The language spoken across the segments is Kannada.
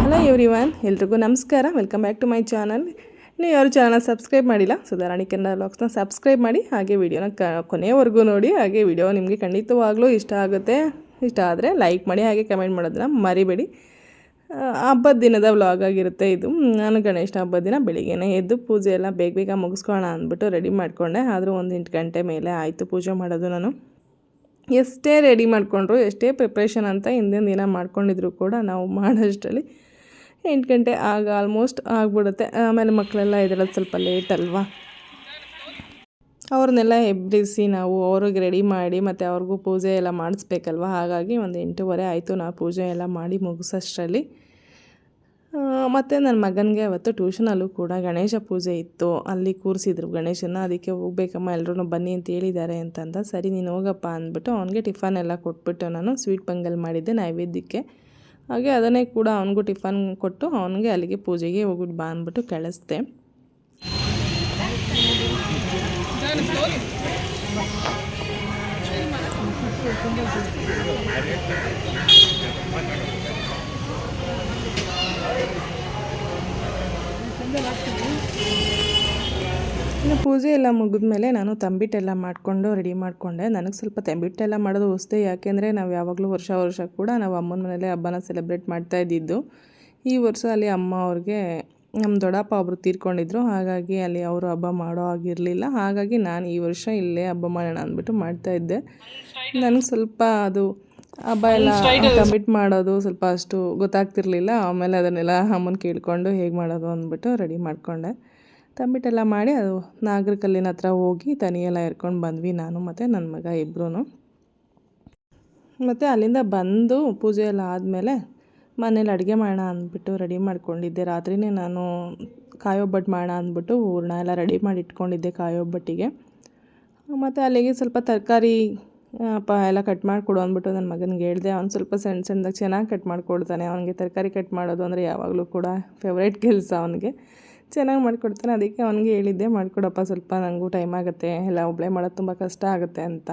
ಹಲೋ ಎವ್ರಿ ಒನ್ ಎಲ್ರಿಗೂ ನಮಸ್ಕಾರ. Welcome back to my channel ನೀವು ಯಾರು ಚಾನಲ್ ಸಬ್ಸ್ಕ್ರೈಬ್ ಮಾಡಿಲ್ಲ ಸುಧಾರಾಣಿ ಕನ್ನಡ ಬ್ಲಾಗ್ಸ್ನ ಸಬ್ಸ್ಕ್ರೈಬ್ ಮಾಡಿ, ಹಾಗೆ ವಿಡಿಯೋನ ಕ ಕೊನೆಯವರೆಗೂ ನೋಡಿ, ಹಾಗೆ ವಿಡಿಯೋ ನಿಮಗೆ ಖಂಡಿತವಾಗ್ಲೂ ಇಷ್ಟ ಆಗುತ್ತೆ. ಇಷ್ಟ ಆದರೆ ಲೈಕ್ ಮಾಡಿ, ಹಾಗೆ ಕಮೆಂಟ್ ಮಾಡೋದನ್ನ ಮರಿಬೇಡಿ. ಹಬ್ಬದ ದಿನದ ವ್ಲಾಗ್ ಆಗಿರುತ್ತೆ ಇದು. ನಾನು ಗಣೇಶ ಹಬ್ಬದ ದಿನ ಬೆಳಿಗ್ಗೆನೇ ಎದ್ದು ಪೂಜೆ ಎಲ್ಲ ಬೇಗ ಬೇಗ ಮುಗಿಸ್ಕೊಳ್ಳೋಣ ಅಂದ್ಬಿಟ್ಟು ರೆಡಿ ಮಾಡಿಕೊಂಡೆ. ಆದರೂ ಒಂದು ಎಂಟು ಗಂಟೆ ಮೇಲೆ ಆಯಿತು ಪೂಜೆ ಮಾಡೋದು ನಾನು. ಎಷ್ಟೇ ರೆಡಿ ಮಾಡಿಕೊಂಡ್ರು, ಎಷ್ಟೇ ಪ್ರಿಪ್ರೇಷನ್ ಅಂತ ಹಿಂದಿನ ದಿನ ಮಾಡ್ಕೊಂಡಿದ್ರು ಕೂಡ ನಾವು ಮಾಡೋಷ್ಟರಲ್ಲಿ ಎಂಟು ಗಂಟೆ ಆಗ ಆಲ್ಮೋಸ್ಟ್ ಆಗಿಬಿಡುತ್ತೆ. ಆಮೇಲೆ ಮಕ್ಕಳೆಲ್ಲ ಇದ್ರಲ್ಲಿ ಸ್ವಲ್ಪ ಲೇಟ್ ಅಲ್ವಾ? ಅವ್ರನ್ನೆಲ್ಲ ಎಬ್ಬಿಸಿ ನಾವು ಅವ್ರಿಗೆ ರೆಡಿ ಮಾಡಿ ಮತ್ತು ಅವ್ರಿಗೂ ಪೂಜೆ ಎಲ್ಲ ಮಾಡಿಸ್ಬೇಕಲ್ವ? ಹಾಗಾಗಿ ಒಂದು ಎಂಟೂವರೆ ಆಯಿತು, ನಾವು ಪೂಜೆ ಎಲ್ಲ ಮಾಡಿ ಮುಗಿಸೋಷ್ಟರಲ್ಲಿ. ಮತ್ತು ನನ್ನ ಮಗನಿಗೆ ಅವತ್ತು ಟ್ಯೂಷನಲ್ಲೂ ಕೂಡ ಗಣೇಶ ಪೂಜೆ ಇತ್ತು. ಅಲ್ಲಿ ಕೂರಿಸಿದ್ರು ಗಣೇಶನ ಅದಕ್ಕೆ ಹೋಗ್ಬೇಕಮ್ಮ ಎಲ್ಲರೂ ಬನ್ನಿ ಅಂತ ಹೇಳಿದ್ದಾರೆ ಅಂತಂದ. ಸರಿ, ನೀನು ಹೋಗಪ್ಪ ಅಂದ್ಬಿಟ್ಟು ಅವನಿಗೆ ಟಿಫನ್ ಎಲ್ಲ ಕೊಟ್ಬಿಟ್ಟು ನಾನು ಸ್ವೀಟ್ ಪೊಂಗಲ್ ಮಾಡಿದ್ದೆ ನೈವೇದ್ಯಕ್ಕೆ. ಹಾಗೆ ಅದನ್ನೇ ಕೂಡ ಅವನಿಗೂ ಟಿಫನ್ ಕೊಟ್ಟು ಅವನಿಗೆ ಅಲ್ಲಿಗೆ ಪೂಜೆಗೆ ಹೋಗ್ಬಿಟ್ಟು ಬಾ ಅಂದ್ಬಿಟ್ಟು ಕಳಿಸ್ದೆ. ಇನ್ನು ಪೂಜೆ ಎಲ್ಲ ಮುಗಿದ್ಮೇಲೆ ನಾನು ತಂಬಿಟ್ಟೆಲ್ಲ ಮಾಡಿಕೊಂಡು ರೆಡಿ ಮಾಡಿಕೊಂಡೆ. ನನಗೆ ಸ್ವಲ್ಪ ತಂಬಿಟ್ಟೆಲ್ಲ ಮಾಡೋದು ಹೊಸ್ತೆ ಯಾಕೆಂದರೆ ನಾವು ಯಾವಾಗಲೂ ವರ್ಷ ವರ್ಷ ಕೂಡ ನಾವು ಅಮ್ಮನ ಮನೇಲೆ ಹಬ್ಬನ ಸೆಲೆಬ್ರೇಟ್ ಮಾಡ್ತಾ ಇದ್ದಿದ್ದು. ಈ ವರ್ಷ ಅಲ್ಲಿ ಅಮ್ಮ ಅವ್ರಿಗೆ ನಮ್ಮ ದೊಡ್ಡಪ್ಪ ಒಬ್ಬರು ತೀರ್ಕೊಂಡಿದ್ರು, ಹಾಗಾಗಿ ಅಲ್ಲಿ ಅವರು ಹಬ್ಬ ಮಾಡೋ ಆಗಿರಲಿಲ್ಲ ಹಾಗಾಗಿ ನಾನು ಈ ವರ್ಷ ಇಲ್ಲೇ ಹಬ್ಬ ಮಾಡೋಣ ಅಂದ್ಬಿಟ್ಟು ಮಾಡ್ತಾ ಇದ್ದೆ. ನನಗೆ ಸ್ವಲ್ಪ ಅದು ಹಬ್ಬ ಎಲ್ಲ ತಂಬಿಟ್ಟು ಮಾಡೋದು ಸ್ವಲ್ಪ ಅಷ್ಟು ಗೊತ್ತಾಗ್ತಿರ್ಲಿಲ್ಲ. ಆಮೇಲೆ ಅದನ್ನೆಲ್ಲ ಅಮ್ಮನ ಕೇಳಿಕೊಂಡು ಹೇಗೆ ಮಾಡೋದು ಅಂದ್ಬಿಟ್ಟು ರೆಡಿ ಮಾಡಿಕೊಂಡೆ. ತಂಬಿಟ್ಟೆಲ್ಲ ಮಾಡಿ ಅದು ನಾಗರ ಕಲ್ಲಿನ ಹತ್ರ ಹೋಗಿ ತನಿಯೆಲ್ಲ ಎರ್ಕೊಂಡು ಬಂದ್ವಿ ನಾನು ಮತ್ತು ನನ್ನ ಮಗ ಇಬ್ಬರೂ ಮತ್ತು ಅಲ್ಲಿಂದ ಬಂದು ಪೂಜೆ ಎಲ್ಲ ಆದಮೇಲೆ ಮನೇಲಿ ಅಡುಗೆ ಮಾಡೋಣ ಅಂದ್ಬಿಟ್ಟು ರೆಡಿ ಮಾಡ್ಕೊಂಡಿದ್ದೆ. ರಾತ್ರಿನೇ ನಾನು ಕಾಯೊಬ್ಬಟ್ಟು ಮಾಡೋಣ ಅಂದ್ಬಿಟ್ಟು ಹೂರ್ಣ ಎಲ್ಲ ರೆಡಿ ಮಾಡಿ ಇಟ್ಕೊಂಡಿದ್ದೆ ಕಾಯೊಬ್ಬಟ್ಟಿಗೆ ಮತ್ತು ಅಲ್ಲಿಗೆ ಸ್ವಲ್ಪ ತರಕಾರಿ ಪ ಎಲ್ಲ ಕಟ್ ಮಾಡಿಕೊಡು ಅಂದ್ಬಿಟ್ಟು ನನ್ನ ಮಗನಿಗೆ ಹೇಳಿದೆ. ಅವ್ನು ಸ್ವಲ್ಪ ಸಣ್ಣ ಸಣ್ಣದಾಗಿ ಚೆನ್ನಾಗಿ ಕಟ್ ಮಾಡಿಕೊಡ್ತಾನೆ. ಅವನಿಗೆ ತರಕಾರಿ ಕಟ್ ಮಾಡೋದು ಅಂದರೆ ಯಾವಾಗಲೂ ಕೂಡ ಫೇವ್ರೇಟ್ ಕೆಲಸ ಅವನಿಗೆ. ಚೆನ್ನಾಗಿ ಮಾಡಿಕೊಡ್ತಾನೆ. ಅದಕ್ಕೆ ಅವನಿಗೆ ಹೇಳಿದ್ದೆ, ಮಾಡಿಕೊಡಪ್ಪ, ಸ್ವಲ್ಪ ನನಗೂ ಟೈಮ್ ಆಗುತ್ತೆ. ಎಲ್ಲ ಒಬ್ಬಳೇ ಮಾಡೋದು ತುಂಬ ಕಷ್ಟ ಆಗುತ್ತೆ ಅಂತ.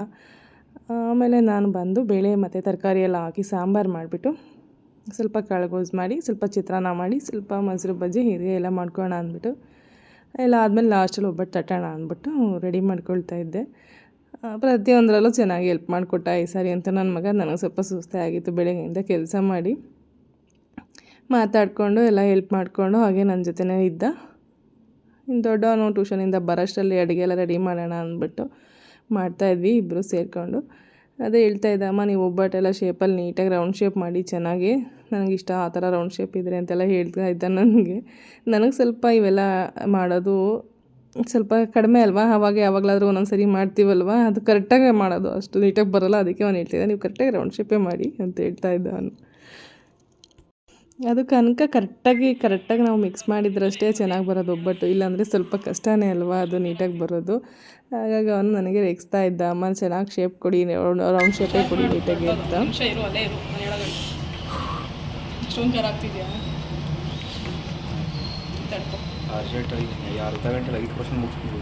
ಆಮೇಲೆ ನಾನು ಬಂದು ಬೇಳೆ ಮತ್ತು ತರಕಾರಿ ಎಲ್ಲ ಹಾಕಿ ಸಾಂಬಾರು ಮಾಡಿಬಿಟ್ಟು ಸ್ವಲ್ಪ ಕಾಳುಗೋಸ್ ಮಾಡಿ, ಸ್ವಲ್ಪ ಚಿತ್ರಾನ್ನ ಮಾಡಿ, ಸ್ವಲ್ಪ ಮೊಸರು ಬಜ್ಜಿ, ಹೀಗೆ ಎಲ್ಲ ಮಾಡ್ಕೊಳ್ಳೋಣ ಅಂದ್ಬಿಟ್ಟು, ಎಲ್ಲ ಆದಮೇಲೆ ಲಾಸ್ಟಲ್ಲಿ ಒಬ್ಬಟ್ಟು ತಟ್ಟೋಣ ಅಂದ್ಬಿಟ್ಟು ರೆಡಿ ಮಾಡ್ಕೊಳ್ತಾ ಇದ್ದೆ. ಪ್ರತಿಯೊಂದರಲ್ಲೂ ಚೆನ್ನಾಗಿ ಹೆಲ್ಪ್ ಮಾಡಿಕೊಟ್ಟ ಈ ಸಾರಿ ಅಂತ ನನ್ನ ಮಗ ನನಗೆ ಸ್ವಲ್ಪ ಸುಸ್ತೇ ಆಗಿತ್ತು ಬೆಳಗ್ಗೆಯಿಂದ ಕೆಲಸ ಮಾಡಿ. ಮಾತಾಡಿಕೊಂಡು ಎಲ್ಲ ಹೆಲ್ಪ್ ಮಾಡಿಕೊಂಡು ಹಾಗೆ ನನ್ನ ಜೊತೆನೇ ಇದ್ದ. ಇನ್ನು ದೊಡ್ಡವನು ಟ್ಯೂಷನಿಂದ ಬರೋಷ್ಟರಲ್ಲಿ ಅಡುಗೆ ಎಲ್ಲ ರೆಡಿ ಮಾಡೋಣ ಅಂದ್ಬಿಟ್ಟು ಮಾಡ್ತಾಯಿದ್ವಿ ಇಬ್ಬರು ಸೇರಿಕೊಂಡು. ಅದೇ ಹೇಳ್ತಾ ಇದ್ದಮ್ಮ ನೀವು ಒಬ್ಬಟ್ಟೆಲ್ಲ ಶೇಪಲ್ಲಿ ನೀಟಾಗಿ ರೌಂಡ್ ಶೇಪ್ ಮಾಡಿ, ಚೆನ್ನಾಗಿ. ನನಗಿಷ್ಟ ಆ ಥರ ರೌಂಡ್ ಶೇಪ್ ಇದ್ರೆ ಅಂತೆಲ್ಲ ಹೇಳ್ತಾ ಇದ್ದ ನನಗೆ. ನನಗೆ ಸ್ವಲ್ಪ ಇವೆಲ್ಲ ಮಾಡೋದು ಸ್ವಲ್ಪ ಕಡಿಮೆ ಅಲ್ವಾ? ಅವಾಗ ಯಾವಾಗಲಾದರೂ ಒಂದೊಂದು ಸರಿ ಮಾಡ್ತೀವಲ್ವ? ಅದು ಕರೆಕ್ಟಾಗೇ ಮಾಡೋದು. ಅಷ್ಟು ನೀಟಾಗಿ ಬರೋಲ್ಲ. ಅದಕ್ಕೆ ಅವನು ಹೇಳ್ತಿದ್ದೆ ನೀವು ಕರೆಕ್ಟಾಗಿ ರೌಂಡ್ ಶೇಪೇ ಮಾಡಿ ಅಂತ ಹೇಳ್ತಾ ಇದ್ದ ಅವನು. ಅದು ಕನಕ ಕರೆಕ್ಟಾಗಿ ಕರೆಕ್ಟಾಗಿ ನಾವು ಮಿಕ್ಸ್ ಮಾಡಿದ್ರಷ್ಟೇ ಚೆನ್ನಾಗಿ ಬರೋದು ಒಬ್ಬಟ್ಟು. ಇಲ್ಲಾಂದರೆ ಸ್ವಲ್ಪ ಕಷ್ಟವೇ ಅಲ್ವಾ? ಅದು ನೀಟಾಗಿ ಬರೋದು. ಹಾಗಾಗಿ ಅವನು ನನಗೆ ರೇಗಿಸ್ತಾ ಇದ್ದ, ಅಮ್ಮ, ಚೆನ್ನಾಗಿ ಶೇಪ್ ಕೊಡಿ ರೌಂಡ್ ಶೇಪೇ ಕೊಡಿ ನೀಟಾಗಿ ಅಂತ. ಐದು ಪರ್ಸೆಂಟ್ ಮುಗಿಸ್ಬೋದು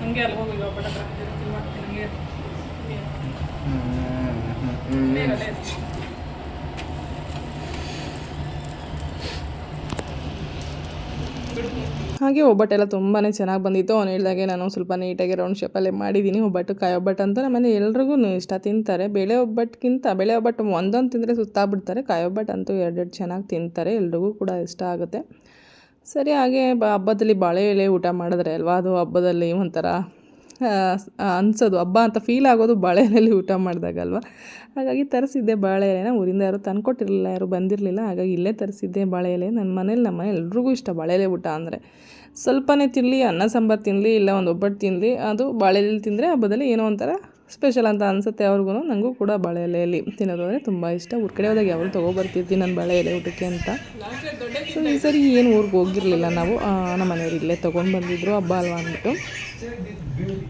ಹಂಗೆ ಅಲ್ಲಿ ಹೋಗಿ. ಹಾಗೆ ಒಬ್ಬಟ್ಟೆಲ್ಲ ತುಂಬಾ ಚೆನ್ನಾಗಿ ಬಂದಿತ್ತು. ಅವ್ನು ಹೇಳಿದಾಗೆ ನಾನು ಸ್ವಲ್ಪ ನೀಟಾಗಿ ರೌಂಡ್ ಶೇಪಲ್ಲೇ ಮಾಡಿದ್ದೀನಿ ಒಬ್ಬಟ್ಟು ಕಾಯಿ ಒಬ್ಬಟ್ಟು ಅಂತ ನಮ್ಮನೆ ಎಲ್ರಿಗೂ ಇಷ್ಟ ತಿಂತಾರೆ. ಬೇಳೆ ಒಬ್ಬಟ್ಟಿಗಿಂತ ಬೇಳೆ ಒಬ್ಬಟ್ಟು ಒಂದೊಂದು ತಿಂದರೆ ಸುತ್ತಾಗ್ಬಿಡ್ತಾರೆ. ಕಾಯಿ ಒಬ್ಬಟ್ಟು ಅಂತೂ ಎರಡೆರಡು ಚೆನ್ನಾಗಿ ತಿಂತಾರೆ. ಎಲ್ರಿಗೂ ಕೂಡ ಇಷ್ಟ ಆಗುತ್ತೆ. ಸರಿ, ಹಾಗೆ ಬ, ಹಬ್ಬದಲ್ಲಿ ಬಾಳೆ ಎಲೆ ಊಟ ಮಾಡಿದ್ರೆ ಅಲ್ವಾ? ಅದು ಹಬ್ಬದಲ್ಲಿ ಒಂಥರ ಅನ್ಸೋದು. ಹಬ್ಬ ಅಂತ ಫೀಲ್ ಆಗೋದು ಬಾಳೆ ಎಲೆಯಲ್ಲಿ ಊಟ ಮಾಡಿದಾಗಲ್ವ ಹಾಗಾಗಿ ತರಿಸಿದ್ದೆ ಬಾಳೆ ಎಲೆನ. ಊರಿಂದ ಯಾರು ತಂದ್ಕೊಟ್ಟಿರಲಿಲ್ಲ, ಯಾರು ಬಂದಿರಲಿಲ್ಲ. ಹಾಗಾಗಿ ಇಲ್ಲೇ ತರಿಸಿದ್ದೆ ಬಾಳೆ ಎಲೆ. ನನ್ನ ಮನೇಲಿ ನಮ್ಮ ಎಲ್ರಿಗೂ ಇಷ್ಟ ಬಾಳೆ ಎಲೆ ಊಟ ಅಂದರೆ. ಸ್ವಲ್ಪನೇ ತಿನ್ನಲಿ ಅನ್ನ, ಸಾಂಬಾರು ತಿನ್ನಲಿ ಇಲ್ಲ ಒಂದು ಒಬ್ಬಟ್ಟು ತಿನ್ನಲಿ ಅದು ಬಾಳೆ ಎಲೆ ತಿಂದರೆ ಹಬ್ಬದಲ್ಲಿ ಏನೋ ಒಂಥರ ಸ್ಪೆಷಲ್ ಅಂತ ಅನಿಸುತ್ತೆ ಅವ್ರಿಗೂ ನನಗೂ ಕೂಡ ಬಾಳೆ ಎಲೆಯಲ್ಲಿ. ತಿನ್ನೋದು ಅಂದರೆ ತುಂಬ ಇಷ್ಟ. ಊರ ಕಡೆ ಹೋದಾಗ ಯಾವಾಗ ತೊಗೊಬರ್ತಿರ್ತೀನಿ ನಾನು ಬಾಳೆ ಎಲೆ ಊಟಕ್ಕೆ ಅಂತ. ಸೊ ಈ ಸರಿ ಏನು ಊರಿಗೆ ಹೋಗಿರಲಿಲ್ಲ ನಾವು ನಮ್ಮ ಮನೆಯವ್ರು ಇಲ್ಲೇ ತೊಗೊಂಡು ಬಂದಿದ್ರು, ಹಬ್ಬ ಅಲ್ವಾ ಅಂದ್ಬಿಟ್ಟು.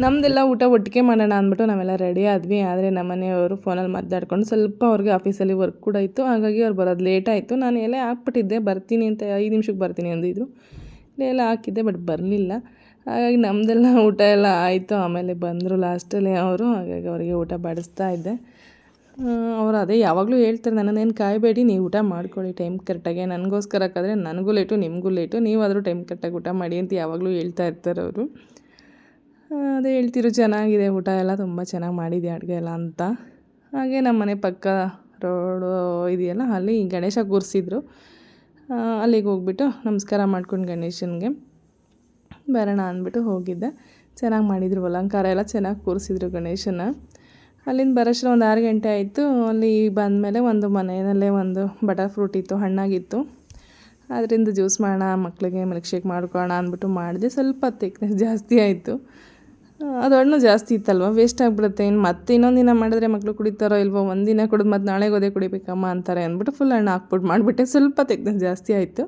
ನಮ್ಮದೆಲ್ಲ ಊಟ ಒಟ್ಟಿಗೆ ಮಾಡೋಣ ಅಂದ್ಬಿಟ್ಟು ನಾವೆಲ್ಲ ರೆಡಿ ಆದ್ವಿ. ಆದರೆ ನಮ್ಮ ಮನೆಯವರು ಫೋನಲ್ಲಿ ಮಾತಾಡ್ಕೊಂಡು ಸ್ವಲ್ಪ ಅವ್ರಿಗೆ ಆಫೀಸಲ್ಲಿ ವರ್ಕ್ ಕೂಡ ಇತ್ತು. ಹಾಗಾಗಿ ಅವ್ರು ಬರೋದು ಲೇಟ್ ಆಯಿತು. ನಾನು ಎಲೆ ಹಾಕ್ಬಿಟ್ಟಿದ್ದೆ, ಬರ್ತೀನಿ ಅಂತ ಐದು ನಿಮಿಷಕ್ಕೆ ಬರ್ತೀನಿ ಅಂದಿದ್ರು. ಎಲ್ಲ ಹಾಕಿದ್ದೆ ಬಟ್ ಬರಲಿಲ್ಲ. ಹಾಗಾಗಿ ನಮ್ಮದೆಲ್ಲ ಊಟ ಎಲ್ಲ ಆಯಿತು. ಆಮೇಲೆ ಬಂದರು ಲಾಸ್ಟಲ್ಲಿ ಅವರು. ಹಾಗಾಗಿ ಅವರಿಗೆ ಊಟ ಬಡಿಸ್ತಾ ಇದ್ದೆ. ಅವರು ಅದೇ ಯಾವಾಗಲೂ ಹೇಳ್ತಾರೆ, ನನ್ನನ್ನೇನು ಕಾಯಬೇಡಿ, ನೀವು ಊಟ ಮಾಡ್ಕೊಳ್ಳಿ ಟೈಮ್ ಕರೆಕ್ಟಾಗಿ ನನಗೋಸ್ಕರ ಹಾಕಿದ್ರೆ ನನಗೂ ಲೇಟು ನಿಮಗೂ ಲೇಟು ನೀವಾದರೂ ಟೈಮ್ ಕರೆಕ್ಟಾಗಿ ಊಟ ಮಾಡಿ ಅಂತ ಯಾವಾಗಲೂ ಹೇಳ್ತಾ ಇರ್ತಾರೆ ಅವರು. ಅದೇ ಹೇಳ್ತಿರು ಚೆನ್ನಾಗಿದೆ ಊಟ ಎಲ್ಲ, ತುಂಬ ಚೆನ್ನಾಗಿ ಮಾಡಿದೆ ಅಡುಗೆ ಎಲ್ಲ ಅಂತ. ಹಾಗೆ ನಮ್ಮ ಮನೆ ಪಕ್ಕ ರೋಡು ಇದೆಯಲ್ಲ, ಅಲ್ಲಿ ಗಣೇಶ ಕೂರಿಸಿದ್ರು. ಅಲ್ಲಿಗೆ ಹೋಗ್ಬಿಟ್ಟು ನಮಸ್ಕಾರ ಮಾಡ್ಕೊಂಡು ಗಣೇಶನಿಗೆ. ಬರೋಣ ಅಂದ್ಬಿಟ್ಟು ಹೋಗಿದ್ದೆ. ಚೆನ್ನಾಗಿ ಮಾಡಿದ್ರು, ಅಲಂಕಾರ ಎಲ್ಲ ಚೆನ್ನಾಗಿ ಕೂರಿಸಿದ್ರು ಗಣೇಶನ ಅಲ್ಲಿಂದ ಬರೋಷ್ಟು ಒಂದು ಆರು ಗಂಟೆ ಆಯಿತು. ಅಲ್ಲಿ ಬಂದಮೇಲೆ ಒಂದು ಮನೆಯಲ್ಲೇ ಒಂದು ಬಟರ್ ಫ್ರೂಟ್ ಇತ್ತು, ಹಣ್ಣಾಗಿತ್ತು. ಅದರಿಂದ ಜ್ಯೂಸ್ ಮಾಡೋಣ ಮಕ್ಕಳಿಗೆ ಮಿಲ್ಕ್ ಶೇಕ್ ಮಾಡ್ಕೊಳ್ಳೋಣ ಅಂದ್ಬಿಟ್ಟು ಮಾಡಿದೆ. ಸ್ವಲ್ಪ ತಿಕ್ನೆಸ್ ಜಾಸ್ತಿ ಆಯಿತು. ಅದು ಹಣ್ಣು ಜಾಸ್ತಿ ಇತ್ತಲ್ವ ವೇಸ್ಟ್ ಆಗಿಬಿಡುತ್ತೆ. ಇನ್ನು ಮತ್ತೆ ಇನ್ನೊಂದು ದಿನ ಮಾಡಿದ್ರೆ ಮಕ್ಕಳು ಕುಡಿತಾರೋ ಇಲ್ವೋ ಒಂದಿನ ಕುಡಿದು ಮತ್ತು ನಾಳೆಗೆ ಓದೇ ಕುಡಿಬೇಕಮ್ಮ ಅಂತಾರೆ ಅಂದ್ಬಿಟ್ಟು ಫುಲ್ ಹಣ್ಣು ಹಾಕ್ಬಿಟ್ಟು ಮಾಡಿಬಿಟ್ಟೆ. ಸ್ವಲ್ಪ ತಿಕ್ನೆಸ್ ಜಾಸ್ತಿ ಆಯಿತು.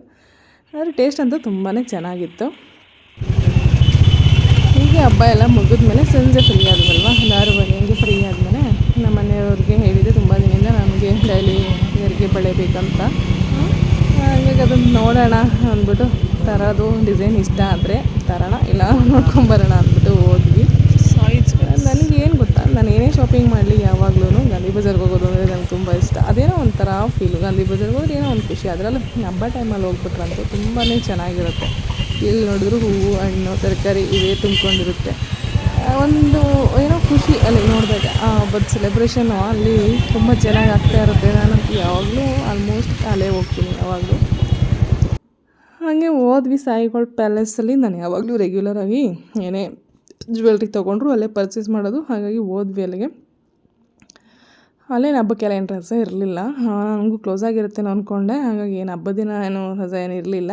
ಆದರೆ ಟೇಸ್ಟ್ ಅಂತೂ ತುಂಬಾ ಚೆನ್ನಾಗಿತ್ತು. ಹಬ್ಬ ಎಲ್ಲ ಮುಗಿದ್ಮೇಲೆ ಸಂಜೆ ಫ್ರೀ ಒಂದು ಆರೂವರೆ ಹಂಗೆ ಫ್ರೀ ಆದಮೇಲೆ ನಮ್ಮ ಮನೆಯವ್ರಿಗೆ ಹೇಳಿದೆ ತುಂಬ ದಿನದಿಂದ ನಮಗೆ ಡೈಲಿ ಹೆರಿಗೆ ಬಳೆ ಬೇಕಂತ ಹಾಗಾಗಿ ಅದನ್ನು ನೋಡೋಣ ಅಂದ್ಬಿಟ್ಟು ತರೋದು ಡಿಸೈನ್ ಇಷ್ಟ ಆದರೆ ತರೋಣ, ಇಲ್ಲ ನೋಡ್ಕೊಂಬರೋಣ ಅಂದ್ಬಿಟ್ಟು ಹೋದ್ವಿ. ಸೈಜ್ ನನಗೆ ಏನು ಗೊತ್ತಾ, ನಾನು ಏನೇ ಶಾಪಿಂಗ್ ಮಾಡಲಿ ಯಾವಾಗಲೂ ಗಾಂಧಿ ಬಜಾರ್ಗೆ ಹೋಗೋದು ಅಂದರೆ ನನಗೆ ತುಂಬ ಇಷ್ಟ. ಅದೇನೋ ಒಂಥರ ಫೀಲು ಗಾಂಧಿ ಬಜಾರ್ಗೆ ಹೋದ್ರೆ ಏನೋ ಒಂದು ಖುಷಿ. ಅದರಲ್ಲೂ ಹಬ್ಬ ಟೈಮಲ್ಲಿ ಹೋಗ್ಬಿಟ್ರಂತೂ ತುಂಬಾ ಚೆನ್ನಾಗಿರುತ್ತೆ. ಎಲ್ಲಿ ನೋಡಿದ್ರು ಹೂವು, ಹಣ್ಣು, ತರಕಾರಿ ಇವೇ ತುಂಬಿಕೊಂಡಿರುತ್ತೆ. ಒಂದು ಏನೋ ಖುಷಿ ಅಲ್ಲಿ ನೋಡಿದಾಗ ಬಟ್ ಸೆಲೆಬ್ರೇಷನ್ನು ಅಲ್ಲಿ ತುಂಬ ಚೆನ್ನಾಗಿ ಆಗ್ತಾ ಇರುತ್ತೆ. ನಾನು ಯಾವಾಗಲೂ ಆಲ್ಮೋಸ್ಟ್ ಅಲ್ಲೇ ಹೋಗ್ತೀನಿ ಯಾವಾಗಲೂ. ಹಾಗೆ ಹೋದ್ವಿ ಸಾಯಿಗಳ ಪ್ಯಾಲೇಸಲ್ಲಿ ನಾನು ಯಾವಾಗಲೂ ರೆಗ್ಯುಲರಾಗಿ ಏನೇ ಜ್ಯುವೆಲ್ರಿ ತೊಗೊಂಡ್ರು ಅಲ್ಲೇ ಪರ್ಚೇಸ್ ಮಾಡೋದು. ಹಾಗಾಗಿ ಹೋದ್ವಿ ಅಲ್ಲಿಗೆ. ಅಲ್ಲೇನು ಹಬ್ಬಕ್ಕೆಲ್ಲ ಏನು ರಜೆ ಇರಲಿಲ್ಲ. ನನಗೂ ಕ್ಲೋಸ್ ಆಗಿರುತ್ತೇನೋ ಅಂದ್ಕೊಂಡೆ ಹಾಗಾಗಿ ಏನು ಹಬ್ಬದ ದಿನ ಏನು ರಜೆ ಏನು ಇರಲಿಲ್ಲ.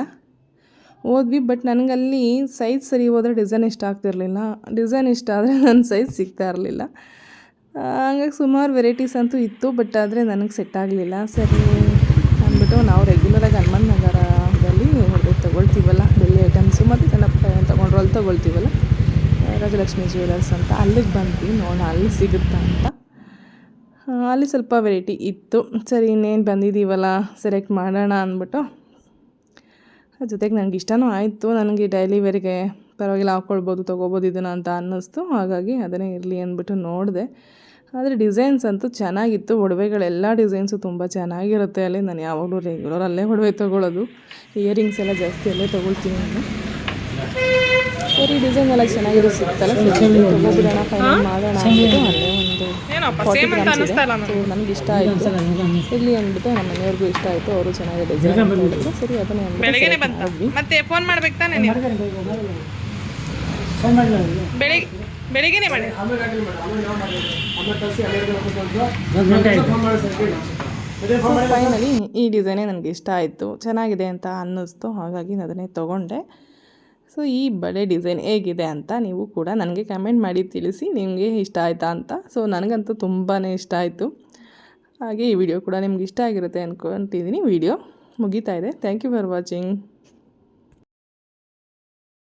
ಹೋದ್ವಿ ಬಟ್ ನನಗಲ್ಲಿ ಸೈಜ್ ಸರಿ ಹೋದರೆ ಡಿಸೈನ್ ಇಷ್ಟ ಆಗ್ತಿರಲಿಲ್ಲ. ಡಿಸೈನ್ ಇಷ್ಟ ಆದರೆ ನನ್ನ ಸೈಜ್ ಸಿಗ್ತಾ ಇರಲಿಲ್ಲ. ಹಂಗಾಗಿ ಸುಮಾರು ವೆರೈಟೀಸ್ ಅಂತೂ ಇತ್ತು ಬಟ್ ಆದರೆ ನನಗೆ ಸೆಟ್ ಆಗಲಿಲ್ಲ. ಸರಿ ಅಂದ್ಬಿಟ್ಟು ನಾವು ರೆಗ್ಯುಲರಾಗಿ ಹನುಮಾನ್ ನಗರದಲ್ಲಿ ಹೊರಗೆ ತೊಗೊಳ್ತೀವಲ್ಲ, ಬೆಳ್ಳಿ ಐಟಮ್ಸು ಮತ್ತು ಸಣ್ಣ ಪುಟ್ಟ ತೊಗೊಂಡ್ರು ಅಲ್ಲಿ ತೊಗೊಳ್ತೀವಲ್ಲ ರಾಜಲಕ್ಷ್ಮಿ ಜ್ಯುವೆಲರ್ಸ್ ಅಂತ. ಅಲ್ಲಿಗೆ ಬಂದ್ವಿ ನೋಡೋಣ ಅಲ್ಲಿ ಸಿಗುತ್ತಾ ಅಂತ. ಅಲ್ಲಿ ಸ್ವಲ್ಪ ವೆರೈಟಿ ಇತ್ತು. ಸರಿ, ಇನ್ನೇನು ಬಂದಿದ್ದೀವಲ್ಲ ಸೆಲೆಕ್ಟ್ ಮಾಡೋಣ ಅಂದ್ಬಿಟ್ಟು ಜೊತೆಗೆ ನನಗೆ ಇಷ್ಟನೂ ಆಯಿತು. ನನಗೆ ಡೈಲಿ ವೇರಿಗೆ ಪರವಾಗಿಲ್ಲ, ಹಾಕ್ಕೊಳ್ಬೋದು, ತೊಗೋಬೋದು, ಇದನ್ನು ಅಂತ ಅನ್ನಿಸ್ತು. ಹಾಗಾಗಿ ಅದನ್ನೇ ಇರಲಿ ಅಂದ್ಬಿಟ್ಟು ನೋಡಿದೆ. ಆದರೆ ಡಿಸೈನ್ಸ್ ಅಂತೂ ಚೆನ್ನಾಗಿತ್ತು. ಒಡವೆಗಳೆಲ್ಲ ಡಿಸೈನ್ಸು ತುಂಬ ಚೆನ್ನಾಗಿರುತ್ತೆ ಅಲ್ಲಿ. ನಾನು ಯಾವಾಗಲೂ ರೆಗ್ಯುಲರ್ ಅಲ್ಲೇ ಒಡವೆ ತೊಗೊಳ್ಳೋದು ಇಯರಿಂಗ್ಸ್ ಎಲ್ಲ ಜಾಸ್ತಿ ಅಲ್ಲೇ ತೊಗೊಳ್ತೀನಿ ನಾನು. ಸರಿ ಡಿಸೈನ್ ಎಲ್ಲ ಚೆನ್ನಾಗಿರೋ ಸಿಗ್ತಲ್ಲ ಸರಿ ತೊಗೊಬಿಡೋಣ ಫೈನಲ್ ಮಾಡೋಣ ಅಂದ್ಬಿಟ್ಟು ಅಲ್ಲೇ ಒಂದು ಫಾರ್ಟಿ ಇಷ್ಟ ಆಯಿತು. ಇಲ್ಲಿ. ಅಂದ್ಬಿಟ್ಟು ನಮ್ಮ ಮನೆಯವ್ರಿಗೂ ಇಷ್ಟ ಆಯಿತು ಅವರು ಚೆನ್ನಾಗಿ ಡಿಸೈನ್ ಮಾಡಿದ್ರು ಸರಿ ಅದನ್ನೇ ಅಂದ್ಬಿಟ್ಟು ಮತ್ತೆ ಫೋನ್ ಮಾಡ್ಬೇಕು ತಾನೆ ನೀವು? ಬೆಳಿಗ್ಗೆ ಬೆಳಿಗ್ಗೆನೆ ಮಾಡಿ. ಫೈನಲಿ ಈ ಡಿಸೈನೇ ನನಗೆ ಇಷ್ಟ ಆಯಿತು. ಚೆನ್ನಾಗಿದೆ ಅಂತ ಅನ್ನಿಸ್ತು. ಹಾಗಾಗಿ ನಾನು ಅದನ್ನೇ ತೊಗೊಂಡೆ. ಸೊ, ಈ ಬಳೆ ಡಿಸೈನ್ ಹೇಗಿದೆ ಅಂತ ನೀವು ಕೂಡ ನನಗೆ ಕಮೆಂಟ್ ಮಾಡಿ ತಿಳಿಸಿ, ನಿಮಗೆ ಇಷ್ಟ ಆಯಿತಾ ಅಂತ. ಸೊ, ನನಗಂತೂ ತುಂಬಾ ಇಷ್ಟ ಆಯಿತು. ಹಾಗೆ ಈ ವಿಡಿಯೋ ಕೂಡ ನಿಮ್ಗೆ ಇಷ್ಟ ಆಗಿರುತ್ತೆ ಅಂದ್ಕೊತಿದ್ದೀನಿ ವಿಡಿಯೋ ಮುಗೀತಾ ಇದೆ. Thank you for watching